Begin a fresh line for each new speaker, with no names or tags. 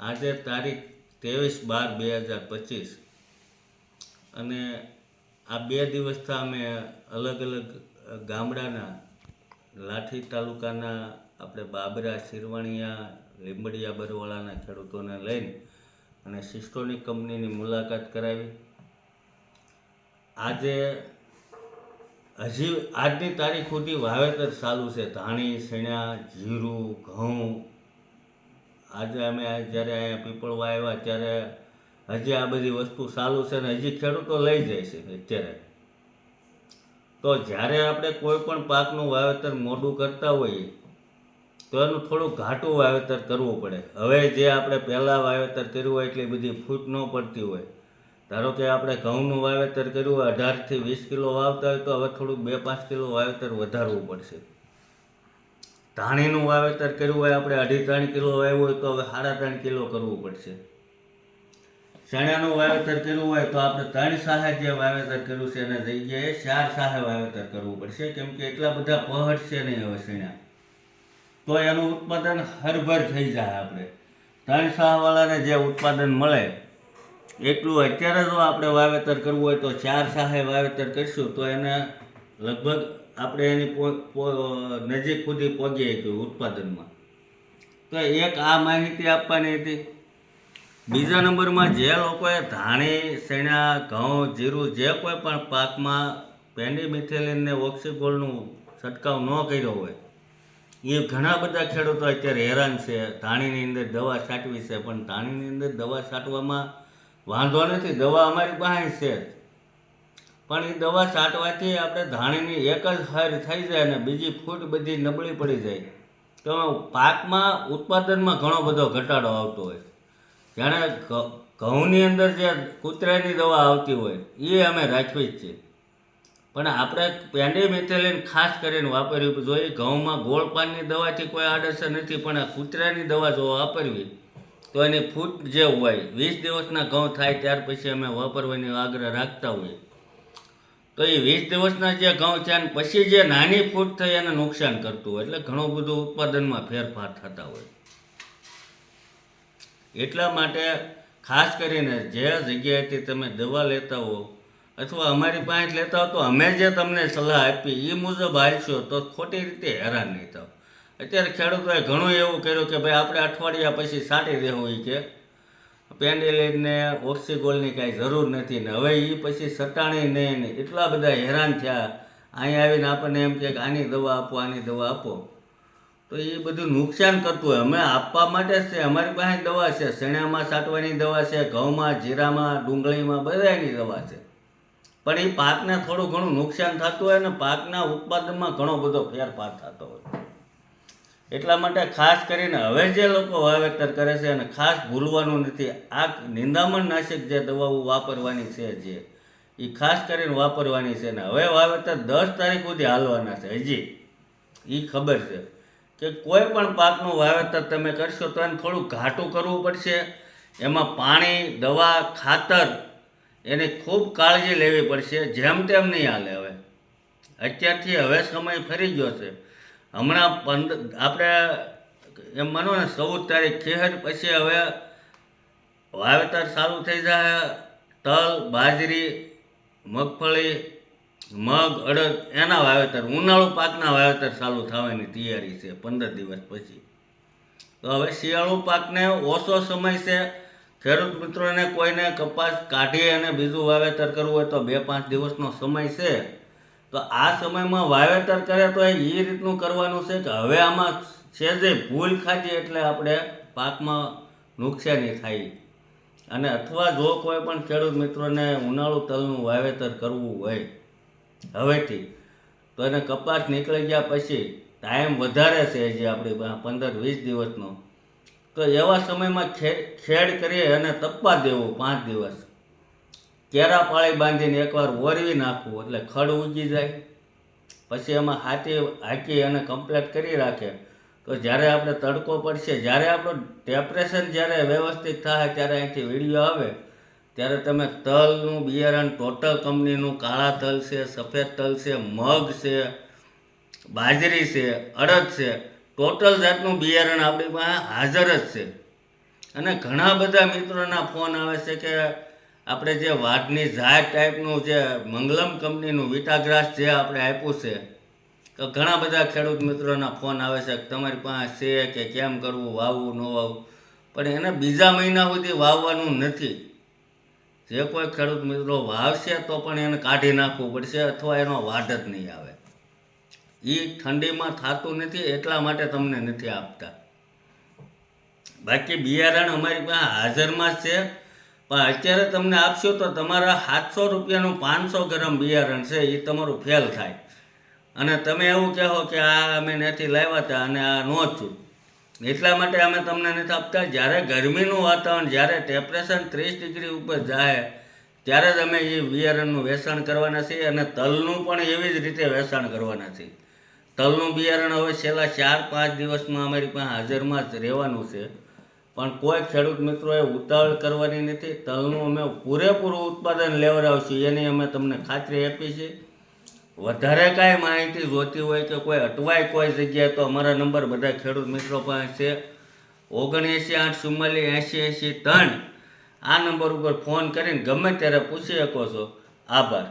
આજે તારીખ ત્રેવીસ બાર બે હજાર પચીસ. અને આ બે દિવસથી અમે અલગ અલગ ગામડાના લાઠી તાલુકાના આપણે બાબરા, શિરવાણિયા, લીંબડિયા બરવાળાના ખેડૂતોને લઈને અને સિસ્ટોનિક કંપનીની મુલાકાત કરાવી. આજે હજી આજની તારીખ સુધી વાવેતર ચાલુ છે. ધાણી, શેણા, જીરું, ઘઉં આજે અમે જ્યારે અહીંયા પીપળવા આવ્યા, ત્યારે હજી આ બધી વસ્તુ ચાલુ છે ને હજી ખેડૂતો લઈ જાય છે અત્યારે. તો જ્યારે આપણે કોઈ પણ પાકનું વાવેતર મોડું કરતા હોઈએ, તો એનું થોડું ઘાટું વાવેતર કરવું પડે. હવે જે આપણે પહેલાં વાવેતર કર્યું હોય એટલી બધી ફૂટ ન પડતી હોય. ધારો કે આપણે ઘઉંનું વાવેતર કર્યું હોય, અઢારથી વીસ કિલો વાવતા હોય, તો હવે થોડુંક બે પાંચ કિલો વાવેતર વધારવું પડશે. ધાણીનું વાવેતર કર્યું હોય, આપણે અઢી ત્રણ કિલો વાવ્યું હોય, તો હવે સાડા ત્રણ કિલો કરવું પડશે. ચણાનું વાવેતર કર્યું હોય, તો આપણે ત્રણ સાહે જે વાવેતર કર્યું છે એના જગ્યાએ ચાર સાહે વાવેતર કરવું પડશે, કેમ કે એટલા બધા પહડ છે નહીં હવે ચણા તો એનું ઉત્પાદન હરભર થઈ જાય આપણે. ત્રણ સાહવાળાને જે ઉત્પાદન મળે, એટલું અત્યારે જો આપણે વાવેતર કરવું હોય, તો ચાર સાહે વાવેતર કરીશું, તો એને લગભગ આપણે એની નજીક સુધી પહોંચીએ છીએ ઉત્પાદનમાં. તો એક આ માહિતી આપવાની હતી. બીજા નંબરમાં જે લોકોએ ધાણી શેણા ઘઉં, જીરું, જે કોઈ પણ પાકમાં પેન્ડીમિથેલિનને ઓક્સિગોલનું છંટકાવ ન કર્યો હોય, એ ઘણા બધા ખેડૂતો અત્યારે હેરાન છે. ધાણીની અંદર દવા છાંટવી છે, પણ ધાણીની અંદર દવા છાંટવામાં વાંધો નથી. દવા અમારી પાસે છે પણ એ દવા છાંટવાથી આપણે ધાણીની એક જ હાર થઈ જાય અને બીજી ફૂટ બધી નબળી પડી જાય. તો પાકમાં, ઉત્પાદનમાં ઘણો બધો ઘટાડો આવતો હોય. જાણે ઘઉંની અંદર જે કૂતરાની દવા આવતી હોય એ અમે રાખવી જ છે. પણ આપણે પેન્ડી મિથેલિન ખાસ કરીને વાપરવી જોઈએ ઘઉંમાં ગોળપાનની દવાથી કોઈ આડઅસર નથી, પણ આ કૂતરાની દવા જો વાપરવી, તો એની ફૂટ જે હોય, વીસ દિવસના ઘઉં થાય ત્યાર પછી અમે વાપરવાની આગ્રહ રાખતા હોઈએ. તો એ વીસ દિવસના જે ઘઉં છે પછી જે નાની ફૂટ થઈ એને નુકસાન કરતું હોય, એટલે ઘણું બધું ઉત્પાદનમાં ફેરફાર થતા હોય. એટલા માટે ખાસ કરીને જે જગ્યાએથી તમે દવા લેતા હો, અથવા અમારી પાસે લેતા હો, તો અમે જે તમને સલાહ આપી એ મુજબ હાલશો તો ખોટી રીતે હેરાન નહીં થાવ. અત્યારે ખેડૂતોએ ઘણું એવું કર્યું કે ભાઈ, આપણે અઠવાડિયા પછી સાટી દેવું એ કે પેન્ડેલિનને ઓક્સિગોલની કાંઈ જરૂર નથી ને હવે એ પછી સટાણી નહીં ને એટલા બધા હેરાન થયા. અહીંયા આવીને આપણને એમ કે આની દવા આપો, આની દવા આપો. તો એ બધું નુકસાન કરતું હોય. અમે આપવા માટે જ છે. અમારી પાસે દવા છે. શેણામાં સાટવાની દવા છે, ઘઉંમાં, જીરામાં, ડુંગળીમાં બધાની દવા છે. પણ એ પાકને થોડું ઘણું નુકસાન થતું હોય અને પાકના ઉત્પાદનમાં ઘણો બધો ફેરફાર થતો હોય. એટલા માટે ખાસ કરીને હવે જે લોકો વાવેતર કરે છે અને ખાસ ભૂલવાનું નથી, આ નિંદામણ નાશક જે દવાઓ વાપરવાની છે જે એ ખાસ કરીને વાપરવાની છે ને હવે વાવેતર દસ તારીખ સુધી હાલવાના છે. હજી એ ખબર છે કે કોઈ પણ પાકનું વાવેતર તમે કરશો તો એને થોડું ઘાટું કરવું પડશે, એમાં પાણી, દવા, ખાતર એની ખૂબ કાળજી લેવી પડશે, જેમ તેમ નહીં હાલે હવે. અત્યારથી હવે સમય ફરી ગયો છે. હમણાં પંદર, આપણે, એમ માનો ને, ચૌદ તારીખ ખેર પછી હવે વાવેતર સારું થઈ જાય, તલ, બાજરી, મગફળી, મગ, અડદ, એના વાવેતર, ઉનાળુ પાકના વાવેતર ચાલુ થવાની તૈયારી છે, પંદર દિવસ પછી. તો હવે શિયાળુ પાકને ઓછો સમય છે. ખેડૂત મિત્રોને કોઈને કપાસ કાઢી અને બીજું વાવેતર કરવું હોય તો બે પાંચ દિવસનો સમય છે. તો આ સમયમાં વાવેતર કરે તો એ રીતનું કરવાનું છે કે હવે આમાં છે જે ભૂલ ખાધી એટલે આપણે પાકમાં નુકસાની થાય. અને અથવા જો કોઈ પણ ખેડૂત મિત્રોને ઉનાળુ તલનું વાવેતર કરવું હોય હવેથી, તો એને કપાસ નીકળી ગયા પછી ટાઈમ વધારે છે જે આપણી પંદર વીસ દિવસનો. તો એવા સમયમાં ખેડ ખેડ કરીએ અને તપવા દેવું પાંચ દિવસ. કેરા પાળી બાંધીને એકવાર વરવી નાખવું એટલે ખડ ઉગી જાય. પછી એમાં હાથી હાકી અને કમ્પ્લેટ કરી રાખે. તો જ્યારે આપણે તડકો પડશે, જ્યારે આપણું ટેમ્પરેચર જ્યારે વ્યવસ્થિત થાય ત્યારે અહીંથી વીડિયો આવે. ત્યારે તમે તલનું બિયારણ, ટોટલ કંપનીનું કાળા તલ છે, સફેદ તલ છે, મગ છે, બાજરી છે, અડદ છે, ટોટલ જાતનું બિયારણ આપણી પાસે હાજર જ છે. અને ઘણા બધા મિત્રોના ફોન આવે છે કે આપણે જે વાડની ઝાડ ટાઈપનું જે મંગલમ કંપનીનું વિટાગ્રાસ જે આપણે આપ્યું છે, તો ઘણા બધા ખેડૂત મિત્રોના ફોન આવે છે કે તમારી પાસે છે કે કેમ કરવું, વાવવું, ન વાવવું? પણ એને બીજા મહિના સુધી વાવવાનું નથી. જે કોઈ ખેડૂત મિત્રો વાવશે તો પણ એને કાઢી નાખવું પડશે અથવા એનો વાઢ જ નહીં આવે. એ ઠંડીમાં થતું નથી, એટલા માટે તમને નથી આપતા. બાકી બિયારણ અમારી પાસે હાજરમાં છે. પણ અત્યારે તમને આપશો તો તમારા સાતસો રૂપિયાનું પાંચસો ગ્રામ બિયારણ છે એ તમારું ફેલ થાય. અને તમે એવું કહો કે આ અમે નથી લાવ્યા હતા અને આ નો છું એટલા માટે અમે તમને નથી આપતા. જ્યારે ગરમીનું વાતાવરણ, જ્યારે ટેમ્પરેચર ત્રીસ ડિગ્રી ઉપર જાય, ત્યારે જ અમે એ બિયારણનું વેચાણ કરવાના છીએ અને તલનું પણ એવી જ રીતે વેચાણ કરવાના છીએ. તલનું બિયારણ હવે છેલ્લા ચાર પાંચ દિવસમાં અમારી પાસે હાજરમાં જ રહેવાનું છે. પણ કોઈ ખેડૂત મિત્રોએ ઉતાવળ કરવાની નથી. તલનું અમે પૂરેપૂરું ઉત્પાદન લેવડાવશું. એની અમે તમને ખાતરી આપી છે વધારે કાંઈ માહિતી જોતી હોય કે કોઈ અટવાય કોઈ જગ્યાએ તો અમારા નંબર બધા ખેડૂત મિત્રો પાસે છે. ઓગણએંસી આઠ ચુમ્માલીસ એંસી એંસી ત્રણ આ નંબર ઉપર ફોન કરીને ગમે ત્યારે પૂછી શકો છો. આભાર.